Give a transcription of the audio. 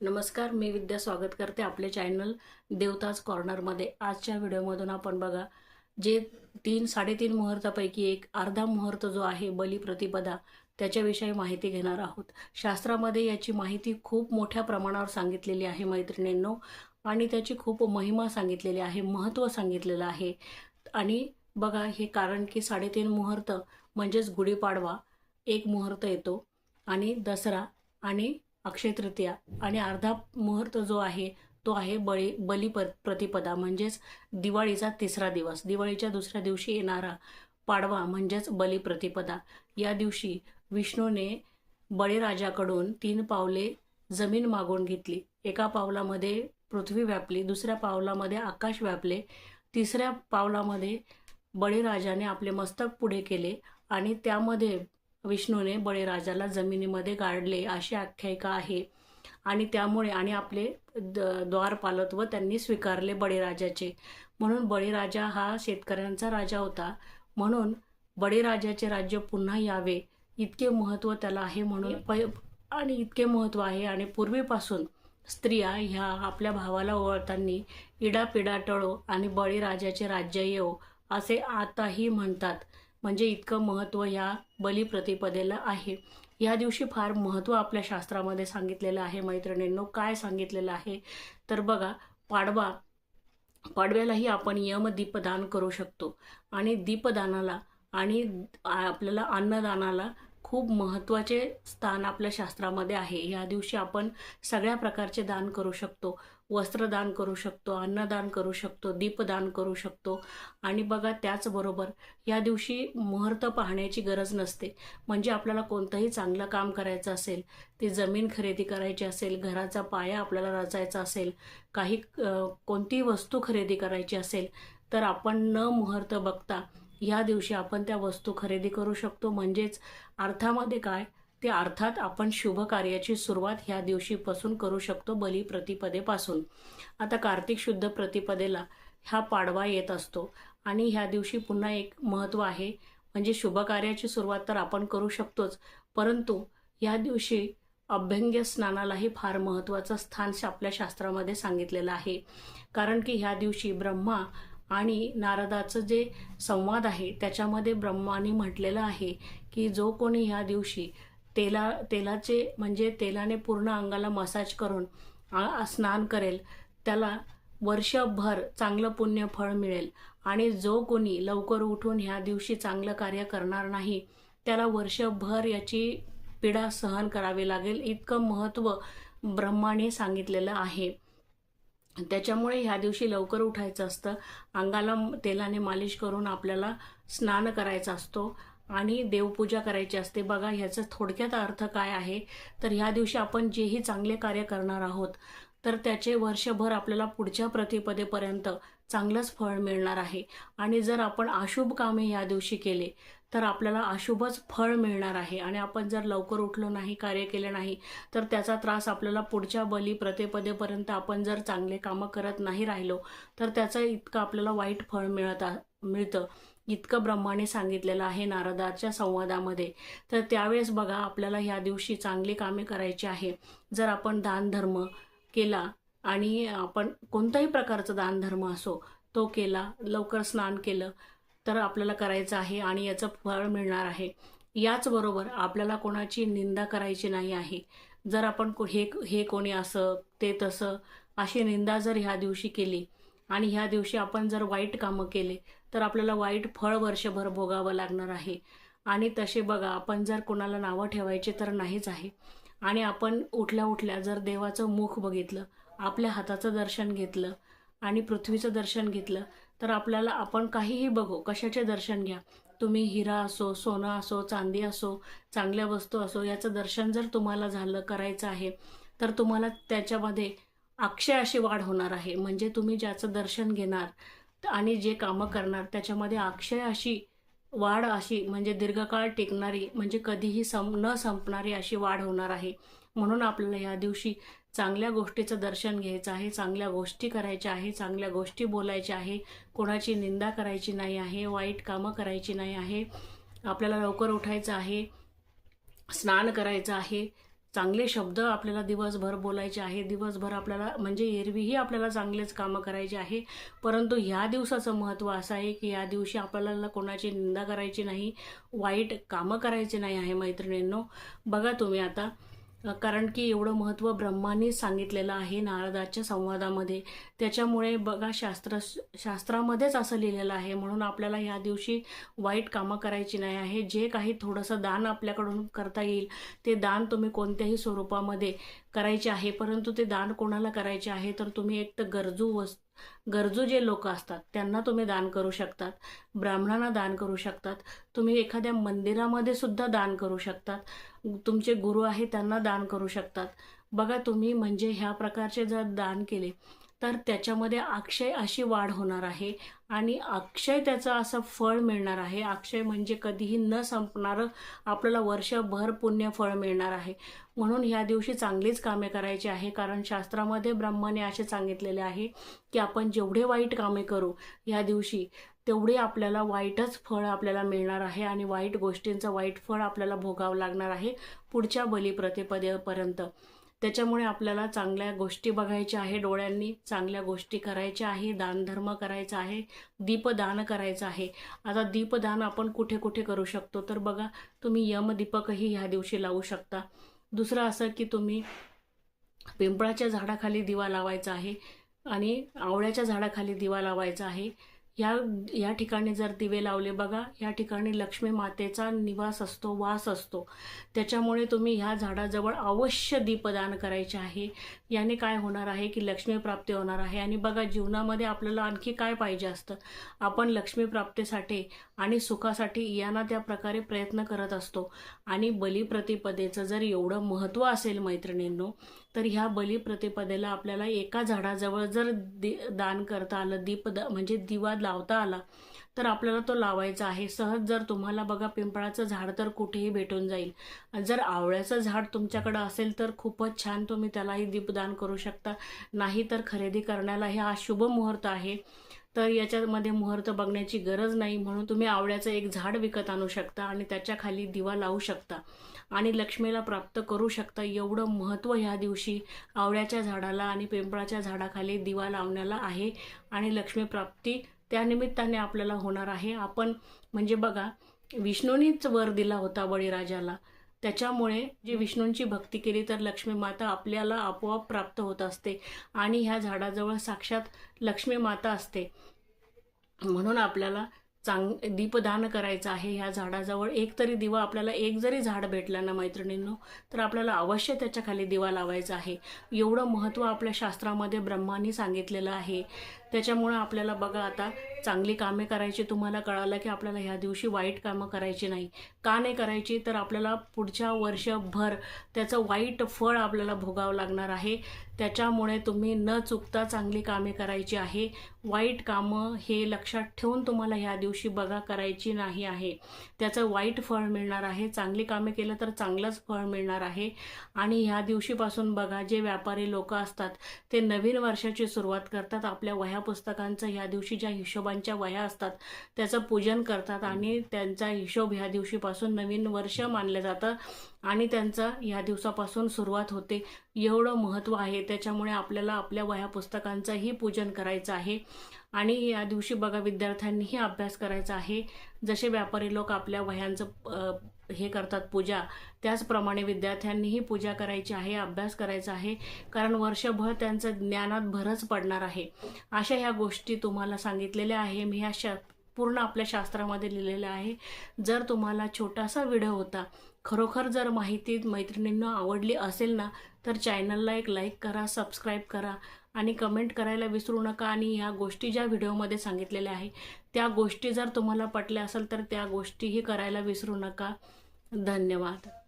नमस्कार मी विद्या स्वागत करते आपले चॅनल देवताज कॉर्नरमध्ये आजच्या व्हिडिओमधून आपण बघा जे तीन साडेतीन मुहूर्तापैकी एक अर्धा मुहूर्त जो आहे बली प्रतिपदा त्याच्याविषयी माहिती घेणार आहोत. शास्त्रामध्ये याची माहिती खूप मोठ्या प्रमाणावर सांगितलेली आहे मैत्रिणींनो आणि त्याची खूप महिमा सांगितलेली आहे महत्त्व सांगितलेलं आहे. आणि बघा हे कारण की साडेतीन मुहूर्त म्हणजेच गुढीपाडवा एक मुहूर्त येतो आणि दसरा आणि अक्षय तृतीया आणि अर्धा मुहूर्त जो आहे तो आहे बळी बली प्रतिपदा म्हणजेच दिवाळीचा तिसरा दिवस. दिवाळीच्या दुसऱ्या दिवशी येणारा पाडवा म्हणजेच बली प्रतिपदा. या दिवशी विष्णूने बळीराजाकडून तीन पावले जमीन मागून घेतली. एका पावलामध्ये पृथ्वी व्यापली दुसऱ्या पावलामध्ये आकाश व्यापले तिसऱ्या पावलामध्ये बळीराजाने आपले मस्तक पुढे केले आणि त्यामध्ये विष्णूने बळीराजाला जमिनीमध्ये गाडले अशी आख्यायिका आहे. आणि त्यामुळे आणि आपले द द्वारपालत्व त्यांनी स्वीकारले बळीराजाचे म्हणून बळीराजा हा शेतकऱ्यांचा राजा होता. म्हणून बळीराजाचे राज्य पुन्हा यावे. इतके महत्त्व त्याला आहे म्हणून पै आणि इतके महत्त्व आहे. आणि पूर्वीपासून स्त्रिया ह्या आपल्या भावाला ओळखताना इडापिडा टळो आणि बळीराजाचे राज्य येवो असे आताही म्हणतात. म्हणजे इतकं महत्त्व ह्या बलिप्रतिपदेला आहे. या दिवशी फार महत्त्व आपल्या शास्त्रामध्ये सांगितलेलं आहे मैत्रिणींनो. काय सांगितलेलं आहे? तर बघा पाडवा पाडव्यालाही आपण यम दीपदान करू शकतो. आणि दीपदानाला आणि आपल्याला अन्नदानाला खूप महत्त्वाचे स्थान आपल्या शास्त्रामध्ये आहे. या दिवशी आपण सगळ्या प्रकारचे दान करू शकतो. वस्त्रदान करू शकतो अन्नदान करू शकतो दीपदान करू शकतो. आणि बघा त्याचबरोबर या दिवशी मुहूर्त पाहण्याची गरज नसते. म्हणजे आपल्याला कोणतंही चांगलं काम करायचं असेल ती जमीन खरेदी करायची असेल घराचा पाया आपल्याला रचायचा असेल काही कोणतीही वस्तू खरेदी करायची असेल तर आपण न मुहूर्त बघता या दिवशी आपण त्या वस्तू खरेदी करू शकतो. म्हणजेच अर्थामध्ये काय? ते अर्थात आपण शुभ कार्याची सुरुवात ह्या दिवशीपासून करू शकतो बली प्रतिपदेपासून. आता कार्तिक शुद्ध प्रतिपदेला हा पाडवा येत असतो आणि ह्या दिवशी पुन्हा एक महत्त्व आहे. म्हणजे शुभ कार्याची सुरुवात तर आपण करू शकतोच परंतु ह्या दिवशी अभ्यंग्य स्नानालाही फार महत्त्वाचं स्थान आपल्या शास्त्रामध्ये सांगितलेलं आहे. कारण की ह्या दिवशी ब्रह्मा आणि नारदाचं जे संवाद आहे त्याच्यामध्ये ब्रह्माने म्हटलेलं आहे की जो कोणी ह्या दिवशी तेला तेलाचे म्हणजे तेलाने पूर्ण अंगाला मसाज करून स्नान करेल त्याला वर्षभर चांगलं पुण्य फळ मिळेल आणि जो कोणी लवकर उठून ह्या दिवशी चांगलं कार्य करणार नाही त्याला वर्षभर याची पीडा सहन करावी लागेल इतकं महत्त्व ब्रह्माने सांगितलेलं आहे. त्याच्यामुळे ह्या दिवशी लवकर उठायचं असतं. अंगाला तेलाने मालिश करून आपल्याला स्नान करायचा असतो आणि देवपूजा करायची असते. बघा ह्याचा थोडक्यात अर्थ काय आहे? तर ह्या दिवशी आपण जेही चांगले कार्य करणार आहोत तर त्याचे वर्षभर आपल्याला पुढच्या प्रतिपदेपर्यंत चांगलंच फळ मिळणार आहे. आणि जर आपण अशुभ कामे या दिवशी केले तर आपल्याला अशुभच फळ मिळणार आहे. आणि आपण जर लवकर उठलो नाही कार्य केले नाही तर त्याचा त्रास आपल्याला पुढच्या बली प्रतिपदेपर्यंत आपण जर चांगले कामं करत नाही राहिलो तर त्याचं इतकं आपल्याला वाईट फळ मिळत मिळतं. इतकं ब्रह्माने सांगितलेलं आहे नारदाच्या संवादामध्ये. तर त्यावेळेस बघा आपल्याला ह्या दिवशी चांगली कामे करायची आहे. जर आपण दानधर्म केला आणि आपण कोणताही प्रकारचा दानधर्म असो तो केला लवकर स्नान केलं तर आपल्याला करायचं आहे आणि याचं फळ मिळणार आहे. याचबरोबर आपल्याला कोणाची निंदा करायची नाही आहे. जर आपण हे हे कोणी असं ते तसं अशी निंदा जर ह्या दिवशी केली आणि ह्या दिवशी आपण जर वाईट कामं केले तर आपल्याला वाईट फळ वर्षभर भोगावं लागणार आहे. आणि तसे बघा आपण जर कोणाला नावं ठेवायचे तर नाहीच आहे. आणि आपण उठल्या उठल्या जर देवाचं मुख बघितलं आपल्या हाताचं दर्शन घेतलं आणि पृथ्वीचं दर्शन घेतलं तर आपल्याला आपण काहीही बघू कशाचे दर्शन घ्या? तुम्ही हिरा असो सोनं असो चांदी असो चांगल्या वस्तू असो याचं दर्शन जर तुम्हाला झालं करायचं आहे तर तुम्हाला त्याच्यामध्ये अक्षय अशी वाढ होणार आहे. म्हणजे तुम्ही ज्याचं दर्शन घेणार आणि जे कामं करणार त्याच्यामध्ये अक्षय अशी वाढ अशी म्हणजे दीर्घकाळ टिकणारी म्हणजे कधीही सं न संपणारी अशी वाढ होणार आहे. म्हणून आपल्याला या दिवशी चांगल्या गोष्टीचं दर्शन घ्यायचं आहे चांगल्या गोष्टी करायच्या आहे चांगल्या गोष्टी बोलायच्या आहे. कोणाची निंदा करायची नाही आहे वाईट कामं करायची नाही आहे. आपल्याला लवकर उठायचं आहे स्नान करायचं आहे. चांगले शब्द आपल्याला दिवसभर बोलायचे आहे दिवसभर आपल्याला म्हणजे एरवीही आपल्याला चांगलेच कामं करायचे आहे. परंतु ह्या दिवसाचं महत्त्व असं आहे की या दिवशी आपल्याला कोणाची निंदा करायची नाही वाईट कामं करायचे नाही आहे मैत्रिणींनो. बघा तुम्ही आता कारण की एवढं महत्त्व ब्रह्मांनी सांगितलेलं आहे नारदाच्या संवादामध्ये. त्याच्यामुळे बघा शास्त्र शास्त्रामध्येच असं लिहिलेलं आहे. म्हणून आपल्याला ह्या दिवशी वाईट कामं करायची नाही आहे. जे काही थोडंसं दान आपल्याकडून करता येईल ते दान तुम्ही कोणत्याही स्वरूपामध्ये करायचे आहे परंतु ते दान कोणाला करायचे आहे तर तुम्ही एक तर गरजू वस्तू गरजू जे लोक असतात त्यांना तुम्ही दान करू शकतात ब्राह्मणांना दान करू शकतात तुम्ही एखाद्या मंदिरामध्ये सुद्धा दान करू शकतात तुमचे गुरु आहे त्यांना दान करू शकतात. बघा तुम्ही म्हणजे ह्या प्रकारचे जर दान केले तर त्याच्यामध्ये अक्षय अशी वाढ होणार आहे. आणि अक्षय त्याचं असं फळ मिळणार आहे. अक्षय म्हणजे कधीही न संपणारं आपल्याला वर्षभर पुण्य फळ मिळणार आहे. म्हणून ह्या दिवशी चांगलीच कामे करायची आहे. कारण शास्त्रामध्ये ब्रह्माने असे सांगितलेले आहे की आपण जेवढे वाईट कामे करू ह्या दिवशी तेवढे आपल्याला वाईटच फळ आपल्याला मिळणार आहे. आणि वाईट गोष्टींचं वाईट फळ आपल्याला भोगावं लागणार आहे पुढच्या बलिप्रतिपदेपर्यंत त्याच्यामुळे आपल्याला चांगल्या गोष्टी बघायच्या आहे डोळ्यांनी चांगल्या गोष्टी करायच्या आहे दानधर्म करायचा आहे दीपदान करायचं आहे. आता दीपदान आपण कुठे कुठे करू शकतो? तर बघा तुम्ही यमदीपकही ह्या दिवशी लावू शकता. दुसरं असं की तुम्ही पिंपळाच्या झाडाखाली दिवा लावायचा आहे आणि आवळ्याच्या झाडाखाली दिवा लावायचा आहे. या या ठिकाणी जर दिवे लावले बघा या ठिकाणी लक्ष्मी मातेचा निवास असतो वास असतो. त्याच्यामुळे तुम्ही ह्या झाडाजवळ अवश्य दीपदान करायचे आहे. याने काय होणार आहे की लक्ष्मी प्राप्ती होणार आहे? आणि बघा जीवनामध्ये आपल्याला आणखी काय पाहिजे असतं? आपण लक्ष्मीप्राप्तीसाठी आणि सुखासाठी यांना त्या प्रकारे प्रयत्न करत असतो. आणि बलिप्रतिपदेचं जर एवढं महत्त्व असेल मैत्रिणींनो तर ह्या बलिप्रतिपदेला आपल्याला एका झाडाजवळ जर दि दान करता आलं दीप द म्हणजे दिवा लावता आला तर आपल्याला तो लावायचा आहे. सहज जर तुम्हाला बघा पिंपळाचं झाड तर कुठेही भेटून जाईल. जर आवळ्याचं झाड तुमच्याकडं असेल तर खूपच छान तुम्ही त्यालाही दीपदान करू शकता. नाही तर खरेदी करण्याला हे हा शुभ मुहूर्त आहे. तर याच्यामध्ये मुहूर्त बघण्याची गरज नाही. म्हणून तुम्ही आवळ्याचं एक झाड विकत आणू शकता आणि त्याच्याखाली दिवा लावू शकता. आणि लक्ष्मीला प्राप्त करू शकता. एवढं महत्त्व ह्या दिवशी आवळ्याच्या झाडाला आणि पिंपळाच्या झाडाखाली दिवा लावण्याला आहे. आणि लक्ष्मी प्राप्ती त्यानिमित्ताने आपल्याला होणार आहे. आपण म्हणजे बघा विष्णूंनीच वर दिला होता बळीराजाला. त्याच्यामुळे जे विष्णूंची भक्ती केली तर लक्ष्मी माता आपल्याला आपोआप प्राप्त होत असते आणि ह्या झाडाजवळ साक्षात लक्ष्मी माता असते. म्हणून आपल्याला चांग दीपदान करायचं आहे. ह्या झाडाजवळ एक तरी दिवा आपल्याला एक जरी झाड भेटलं ना मैत्रिणींनो तर आपल्याला अवश्य त्याच्याखाली दिवा लावायचा आहे. एवढं महत्त्व आपल्या शास्त्रामध्ये ब्रह्मांनी सांगितलेलं आहे. त्याच्यामुळं आपल्याला बघा आता चांगली कामे करायची तुम्हाला कळालं की आपल्याला ह्या दिवशी वाईट कामं करायची नाही. का नाही करायची? तर आपल्याला पुढच्या वर्षभर त्याचं वाईट फळ आपल्याला भोगावं लागणार आहे. त्याच्यामुळे तुम्ही न चुकता चांगली कामे करायची आहे. वाईट कामं हे लक्षात ठेवून तुम्हाला ह्या दिवशी बघा करायची नाही आहे. त्याचं वाईट फळ मिळणार आहे. चांगली कामे केलं तर चांगलंच फळ मिळणार आहे. आणि ह्या दिवशीपासून बघा जे व्यापारी लोक असतात ते नवीन वर्षाची सुरुवात करतात. आपल्या वह्या पुस्तकांचं ह्या दिवशी ज्या हिशोबांच्या वह्या असतात त्याचं पूजन करतात आणि त्यांचा हिशोब ह्या दिवशीपासून नवीन वर्ष मानलं जातं आणि त्यांचा ह्या दिवसापासून सुरुवात होते. एवढं महत्त्व आहे. त्याच्यामुळे आपल्याला आपल्या वह्या पुस्तकांचंही पूजन करायचं आहे. आणि या दिवशी बघा विद्यार्थ्यांनीही अभ्यास करायचा आहे. जसे व्यापारी लोक आपल्या वह्यांचं हे करतात पूजा. त्याचप्रमाणे विद्यार्थ्यांनीही पूजा करायची आहे अभ्यास करायचा आहे कारण वर्षभर त्यांचं ज्ञानात भरच पडणार आहे. अशा ह्या गोष्टी तुम्हाला सांगितलेल्या आहे. मी ह्या शा पूर्ण आपल्या शास्त्रामध्ये लिहिलेलं आहे. जर तुम्हाला छोटासा व्हिडिओ होता खरोखर जर माहिती मैत्रिणींना आवडली असेल ना तर चॅनलला एक लाईक करा सबस्क्राईब करा आणि कमेंट करायला विसरू नका आणि ह्या गोष्टी ज्या व्हिडिओमध्ये सांगितलेल्या आहे त्या गोष्टी जर तुम्हाला पटल्या असेल तर त्या गोष्टीही करायला विसरू नका. धन्यवाद.